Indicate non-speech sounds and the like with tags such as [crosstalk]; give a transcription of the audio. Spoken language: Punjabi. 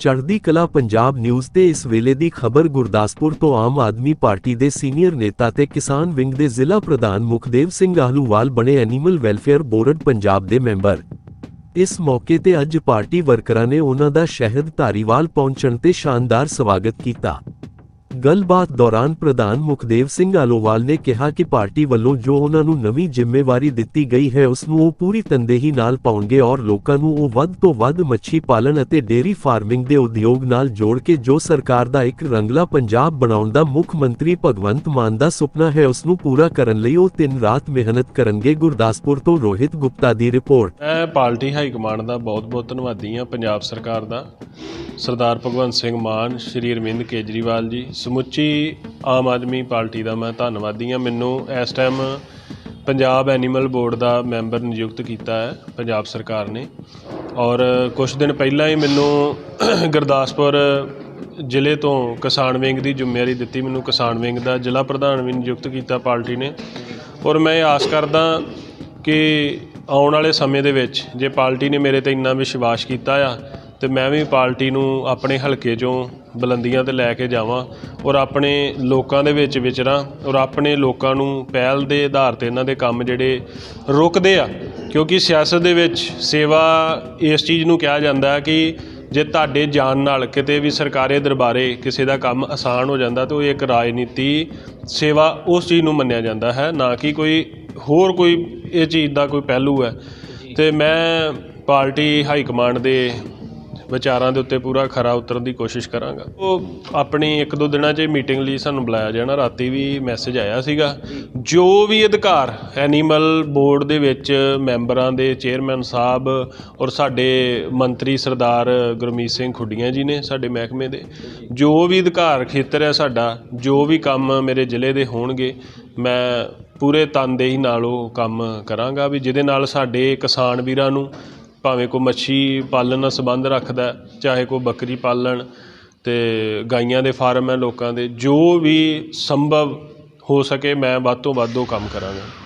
ਚੜ੍ਹਦੀ ਕਲਾ ਪੰਜਾਬ ਨਿਊਜ਼ ਤੇ ਇਸ ਵੇਲੇ ਦੀ ਖਬਰ ਗੁਰਦਾਸਪੁਰ ਤੋਂ ਆਮ ਆਦਮੀ ਪਾਰਟੀ ਦੇ ਸੀਨੀਅਰ ਨੇਤਾ ਤੇ ਕਿਸਾਨ ਵਿੰਗ ਦੇ ਜ਼ਿਲ੍ਹਾ ਪ੍ਰਧਾਨ ਮੁਖਦੇਵ ਸਿੰਘ ਆਹਲੂਵਾਲ ਬਣੇ ਐਨੀਮਲ ਵੈਲਫੇਅਰ ਬੋਰਡ ਪੰਜਾਬ ਦੇ ਮੈਂਬਰ। ਇਸ ਮੌਕੇ ਤੇ ਅੱਜ ਪਾਰਟੀ ਵਰਕਰਾਂ ਨੇ ਉਹਨਾਂ ਦਾ ਸ਼ਹਿਦ ਧਾਰੀਵਾਲ ਪਹੁੰਚਣ ਤੇ ਸ਼ਾਨਦਾਰ ਸਵਾਗਤ ਕੀਤਾ। ਗੱਲਬਾਤ ਦੌਰਾਨ ਪ੍ਰਧਾਨ ਮੁਖਦੇਵ ਸਿੰਘ ਆਲੋਵਾਲ ਨੇ ਕਿਹਾ ਕਿ ਪਾਰਟੀ ਵੱਲੋਂ ਜੋ ਉਹਨਾਂ ਨੂੰ ਨਵੀਂ ਜ਼ਿੰਮੇਵਾਰੀ ਦਿੱਤੀ ਗਈ ਹੈ, ਉਸ ਨੂੰ ਉਹ ਪੂਰੀ ਤਨਦੇਹੀ ਨਾਲ ਪਾਉਣਗੇ ਔਰ ਲੋਕਾਂ ਨੂੰ ਉਹ ਵੱਧ ਤੋਂ ਵੱਧ ਮੱਛੀ ਪਾਲਣ ਅਤੇ ਡੇਅਰੀ ਫਾਰਮਿੰਗ ਦੇ ਉਦਯੋਗ ਨਾਲ ਜੋੜ ਕੇ ਜੋ ਸਰਕਾਰ ਦਾ ਇੱਕ ਰੰਗਲਾ ਪੰਜਾਬ ਬਣਾਉਣ ਦਾ ਮੁੱਖ ਮੰਤਰੀ ਭਗਵੰਤ ਮਾਨ ਦਾ ਸੁਪਨਾ ਹੈ, ਉਸ ਨੂੰ ਪੂਰਾ ਕਰਨ ਲਈ ਉਹ ਦਿਨ ਰਾਤ ਮਿਹਨਤ ਕਰਨਗੇ। ਗੁਰਦਾਸਪੁਰ ਤੋਂ ਰੋਹਿਤ ਗੁਪਤਾ ਦੀ ਰਿਪੋਰਟ। ਮੈਂ ਪਾਰਟੀ ਹਾਈ ਕਮਾਂਡ ਦਾ ਬਹੁਤ-ਬਹੁਤ ਧੰਨਵਾਦੀ ਹਾਂ, ਪੰਜਾਬ ਸਰਕਾਰ ਦਾ। ਸਰਦਾਰ ਭਗਵੰਤ ਸਿੰਘ ਮਾਨ, ਸ਼੍ਰੀ ਅਰਵਿੰਦ ਕੇਜਰੀਵਾਲ ਜੀ ਸਮੁੱਚੀ ਆਮ ਆਦਮੀ ਪਾਰਟੀ ਦਾ ਮੈਂ ਧੰਨਵਾਦੀ ਹਾਂ। ਮੈਨੂੰ ਇਸ ਟਾਈਮ ਪੰਜਾਬ ਐਨੀਮਲ ਬੋਰਡ ਦਾ ਮੈਂਬਰ ਨਿਯੁਕਤ ਕੀਤਾ ਹੈ, ਪੰਜਾਬ ਸਰਕਾਰ ਨੇ। ਔਰ ਕੁਝ ਦਿਨ ਪਹਿਲਾਂ ਹੀ ਮੈਨੂੰ [coughs] ਗੁਰਦਾਸਪੁਰ ਜ਼ਿਲ੍ਹੇ ਤੋਂ ਕਿਸਾਨ ਵਿੰਗ ਦੀ ਜ਼ਿੰਮੇਵਾਰੀ ਦਿੱਤੀ। ਮੈਨੂੰ ਕਿਸਾਨ ਵਿੰਗ ਦਾ ਜ਼ਿਲ੍ਹਾ ਪ੍ਰਧਾਨ ਵੀ ਨਿਯੁਕਤ ਕੀਤਾ ਪਾਰਟੀ ਨੇ। ਔਰ ਮੈਂ ਆਸ ਕਰਦਾ ਕਿ ਆਉਣ ਵਾਲੇ ਸਮੇਂ ਦੇ ਵਿੱਚ ਜੇ ਪਾਰਟੀ ਨੇ ਮੇਰੇ ਤੇ ਇੰਨਾ ਵਿਸ਼ਵਾਸ ਕੀਤਾ ਆ, ਤੇ ਮੈਂ ਵੀ ਪਾਰਟੀ ਨੂੰ ਆਪਣੇ ਹਲਕੇ 'ਚੋਂ ਬੁਲੰਦੀਆਂ ਤੇ ਲੈ ਕੇ ਜਾਵਾਂ ਔਰ ਆਪਣੇ ਲੋਕਾਂ ਦੇ ਵਿੱਚ ਵਿਚਰਾਂ ਔਰ ਆਪਣੇ ਲੋਕਾਂ ਨੂੰ ਪਹਿਲ ਦੇ ਆਧਾਰ ਤੇ ਇਹਨਾਂ ਦੇ ਕੰਮ ਜਿਹੜੇ ਰੁਕਦੇ ਆ, ਕਿਉਂਕਿ ਸਿਆਸਤ ਦੇ ਵਿੱਚ ਸੇਵਾ ਇਸ ਚੀਜ਼ ਨੂੰ ਕਿਹਾ ਜਾਂਦਾ ਹੈ ਕਿ ਜੇ ਤੁਹਾਡੇ ਜਾਣ ਨਾਲ ਕਿਤੇ ਵੀ ਸਰਕਾਰੀ ਦਰਬਾਰੇ ਕਿਸੇ ਦਾ ਕੰਮ ਆਸਾਨ ਹੋ ਜਾਂਦਾ ਤਾਂ ਉਹ ਇੱਕ ਰਾਜਨੀਤੀ ਸੇਵਾ ਉਸ ਚੀਜ਼ ਨੂੰ ਮੰਨਿਆ ਜਾਂਦਾ ਹੈ, ਨਾ ਕਿ ਕੋਈ ਹੋਰ ਕੋਈ ਇਹ ਚੀਜ਼ ਦਾ ਕੋਈ ਪਹਿਲੂ ਹੈ। ਤੇ ਮੈਂ ਪਾਰਟੀ ਹਾਈ ਕਮਾਂਡ ਦੇ ਵਿਚਾਰਾਂ ਦੇ ਉੱਤੇ ਪੂਰਾ ਖਰਾ ਉਤਰਨ ਦੀ ਕੋਸ਼ਿਸ਼ ਕਰਾਂਗਾ। ਉਹ ਆਪਣੀ ਇੱਕ ਦੋ ਦਿਨਾਂ 'ਚ ਮੀਟਿੰਗ ਲਈ ਸਾਨੂੰ ਬੁਲਾਇਆ ਜਾਣਾ। ਰਾਤੀ ਵੀ ਮੈਸੇਜ ਆਇਆ ਸੀਗਾ। ਜੋ ਵੀ ਅਧਿਕਾਰ ਐਨੀਮਲ ਬੋਰਡ ਦੇ ਵਿੱਚ ਮੈਂਬਰਾਂ ਦੇ ਚੇਅਰਮੈਨ ਸਾਹਿਬ ਔਰ ਸਾਡੇ ਮੰਤਰੀ ਸਰਦਾਰ ਗੁਰਮੀਤ ਸਿੰਘ ਖੁੱਡੀਆਂ ਜੀ ਨੇ ਸਾਡੇ ਮਹਿਕਮੇ ਦੇ, ਜੋ ਵੀ ਅਧਿਕਾਰ ਖੇਤਰ ਹੈ ਸਾਡਾ, ਜੋ ਵੀ ਕੰਮ ਮੇਰੇ ਜ਼ਿਲ੍ਹੇ ਦੇ ਹੋਣਗੇ, ਮੈਂ ਪੂਰੇ ਤਨਦੇਹੀ ਨਾਲ ਉਹ ਕੰਮ ਕਰਾਂਗਾ ਵੀ ਜਿਹਦੇ ਨਾਲ ਸਾਡੇ ਕਿਸਾਨ ਵੀਰਾਂ ਨੂੰ ਭਾਵੇਂ ਕੋਈ ਮੱਛੀ ਪਾਲਣ ਨਾਲ ਸੰਬੰਧ ਰੱਖਦਾ ਚਾਹੇ ਕੋਈ ਬੱਕਰੀ ਪਾਲਣ ਅਤੇ ਗਾਈਆਂ ਦੇ ਫਾਰਮ ਹੈ ਲੋਕਾਂ ਦੇ, ਜੋ ਵੀ ਸੰਭਵ ਹੋ ਸਕੇ ਮੈਂ ਵੱਧ ਤੋਂ ਵੱਧ ਉਹ ਕੰਮ ਕਰਾਂਗਾ।